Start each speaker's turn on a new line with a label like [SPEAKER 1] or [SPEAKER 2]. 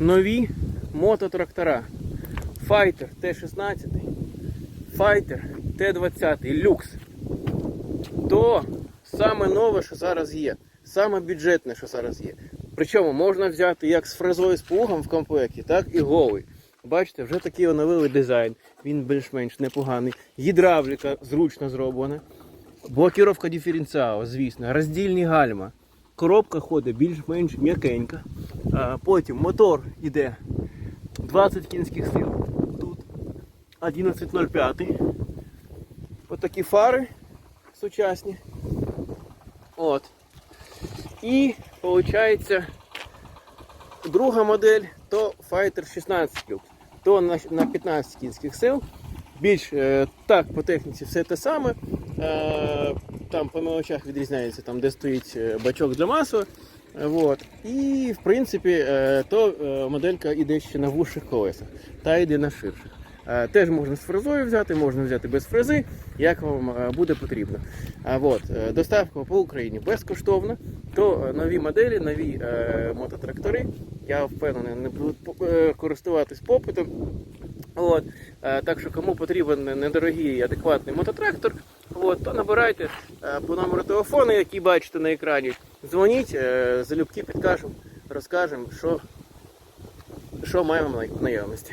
[SPEAKER 1] нові мототрактора. Fighter T16, Fighter T20 люкс. То саме нове, що зараз є, саме бюджетне, що зараз є. Причому можна взяти як з фрезою з плугом в комплекті, так і голий. Бачите, вже такий оновили дизайн. Він більш-менш непоганий. Гідравліка зручно зроблена. Блокіровка диференціалу, звісно, роздільні гальма. Коробка ходить більш-менш м'якенька. А, Потім мотор іде 20 кінських сил. Тут 11.05. Отакі фари сучасні. От. І виходить, друга модель то Fighter 16 люкс, то на, на 15 кінських сил. Більш е, так по техніці все те саме. Е, там по мелочах відрізняється, там, де стоїть е, бачок для масла. Вот. І в принципі, е, то е, моделька йде ще на вужчих колесах, та йде на ширших. Е, Теж можна з фрезою взяти, можна взяти без фрези, як вам буде потрібно. От, доставка по Україні безкоштовна, то нові моделі, нові мототрактори, я впевнений, не будуть користуватись попитом. От, так що кому потрібен недорогий адекватний мототрактор, от, то набирайте по номеру телефону, який бачите на екрані. Дзвоніть, е, залюбки підкажемо, розкажемо, що, що маємо в наявності.